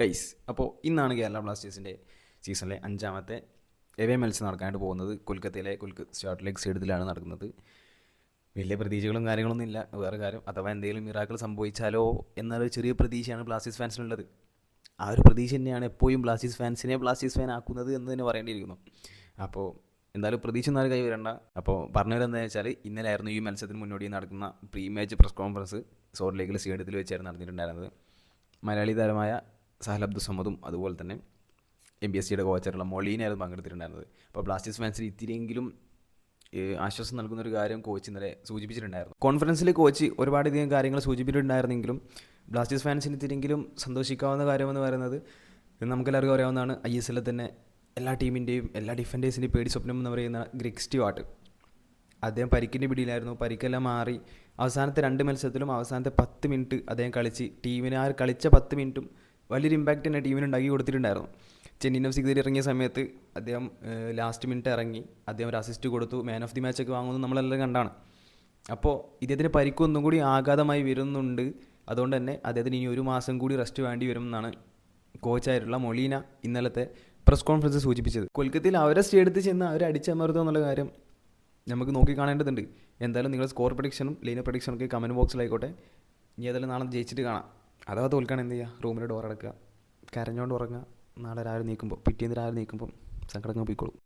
Guys അപ്പോൾ ഇന്നാണ് കേരള ബ്ലാസ്റ്റേഴ്സിന്റെ സീസണിലെ അഞ്ചാമത്തെ എവേ മത്സരം നടക്കാനായിട്ട് പോകുന്നത്. കൊൽക്കത്തയിലെ കൊൽക്ക സ്റ്റാർട്ട് ലേക്ക് സ്റ്റേഡിയത്തിലാണ് നടക്കുന്നത്. വലിയ പ്രതീക്ഷകളും കാര്യങ്ങളൊന്നും ഇല്ല. വേറെ കാര്യം അഥവാ എന്തെങ്കിലും മിറാക്കൾ സംഭവിച്ചാലോ എന്നൊരു ചെറിയ പ്രതീക്ഷയാണ് ബ്ലാസ്റ്റേഴ്സ് ഫാൻസിനുള്ളത്. ആ ഒരു പ്രതീക്ഷ തന്നെയാണ് എപ്പോഴും ബ്ലാസ്റ്റേഴ്സ് ഫാൻസിനെ ബ്ലാസ്റ്റേഴ്സ് ഫാൻ ആക്കുന്നത് എന്ന് തന്നെ പറയേണ്ടിയിരിക്കുന്നു. അപ്പോൾ എന്തായാലും പ്രതീക്ഷ എന്നാലും കൈ വരണ്ട അപ്പോൾ വരുന്നത് വെച്ചാൽ ഇന്നലെ ആയിരുന്നു ഈ മത്സരത്തിന് മുന്നോടി നടക്കുന്ന pre match press conference Salt ലേക്കിൽ സ്റ്റേഡിയത്തിൽ വെച്ചായിരുന്നു നടന്നിട്ടുണ്ടായിരുന്നത്. മലയാളി താരമായ സഹൽ അബ്ദുൽ സമദും അതുപോലെ തന്നെ എം ബി എസ് സിയുടെ കോച്ചായിട്ടുള്ള മൊളീനായിരുന്നു പങ്കെടുത്തിട്ടുണ്ടായിരുന്നത്. അപ്പോൾ ബ്ലാസ്റ്റേഴ്സ് ഫാൻസിന് ഇത്തിരിയെങ്കിലും ആശ്വാസം നൽകുന്ന ഒരു കാര്യം കോച്ച് ഇന്നലെ സൂചിപ്പിച്ചിട്ടുണ്ടായിരുന്നു. കോൺഫറൻസിൽ കോച്ച് ഒരുപാടധികം കാര്യങ്ങൾ സൂചിപ്പിച്ചിട്ടുണ്ടായിരുന്നെങ്കിലും ബ്ലാസ്റ്റേഴ്സ് ഫാൻസിന് ഇത്തിരിയെങ്കിലും സന്തോഷിക്കാവുന്ന കാര്യമെന്ന് പറയുന്നത് നമുക്കെല്ലാവർക്കും അറിയാവുന്നതാണ്. ഐ എസ് എല്ലിൽ തന്നെ എല്ലാ ടീമിന്റെയും എല്ലാ ഡിഫൻഡേഴ്സിന്റെയും പേടി സ്വപ്നം എന്ന് പറയുന്ന ഗ്രിഗ് സ്റ്റുവാർട്ട് അദ്ദേഹം പരിക്കിന്റെ പിടിയിലായിരുന്നു. പരിക്കെല്ലാം മാറി. അവസാനത്തെ രണ്ട് മത്സരത്തിലും അവസാനത്തെ പത്ത് മിനിറ്റ് അദ്ദേഹം കളിച്ച് ടീമിനെ ആ കളിച്ച പത്ത് മിനിറ്റും വലിയൊരു ഇമ്പാക്റ്റ് തന്നെ ടീമിന് ഉണ്ടാക്കി കൊടുത്തിട്ടുണ്ടായിരുന്നു. ചെന്നൈയിൻ എഫ് സിക്കെതിരെ ഇറങ്ങിയ സമയത്ത് അദ്ദേഹം ലാസ്റ്റ് മിനിറ്റ് ഇറങ്ങി. അദ്ദേഹം ഒരു അസിസ്റ്റ് കൊടുത്തു. മാൻ ഓഫ് ദി മാച്ചൊക്കെ വാങ്ങുന്നത് നമ്മളെല്ലാം കണ്ടാണ്. അപ്പോൾ ഇദ്ദേഹത്തിന് പരിക്ക് ഒന്നും കൂടി ആഘാതമായി വരുന്നുണ്ട്. അതുകൊണ്ട് തന്നെ അദ്ദേഹത്തിന് ഇനി ഒരു മാസം കൂടി റെസ്റ്റ് വേണ്ടി വരുമെന്നാണ് കോച്ചായിട്ടുള്ള മൊളീന ഇന്നലത്തെ പ്രസ് കോൺഫറൻസ് സൂചിപ്പിച്ചത്. കൊൽക്കത്തയിൽ അവരെ സ്റ്റേ എടുത്ത് ചെന്ന് അവരെ അടിച്ചമർത്തുക എന്നുള്ള കാര്യം നമുക്ക് നോക്കി കാണേണ്ടതുണ്ട്. എന്തായാലും നിങ്ങളുടെ സ്കോർ പ്രഡിക്ഷനും ലൈന പ്രഡിക്ഷനൊക്കെ കമന്റ് ബോക്സിലായിക്കോട്ടെ ഇനി ഏതായാലും നാളെ ജയിച്ചിട്ട് കാണാം. അഥവാ തോൽക്കാൻ എന്ത് ചെയ്യുക? റൂമിൽ ഡോർ അടക്കുക. കരഞ്ഞുകൊണ്ട് ഉറങ്ങുക. നാളെ രാവിലെ നീക്കുമ്പോൾ പിറ്റേന്ന് രാവിലെ നീക്കുമ്പോൾ സങ്കടങ്ങൾ പോയിക്കോളും.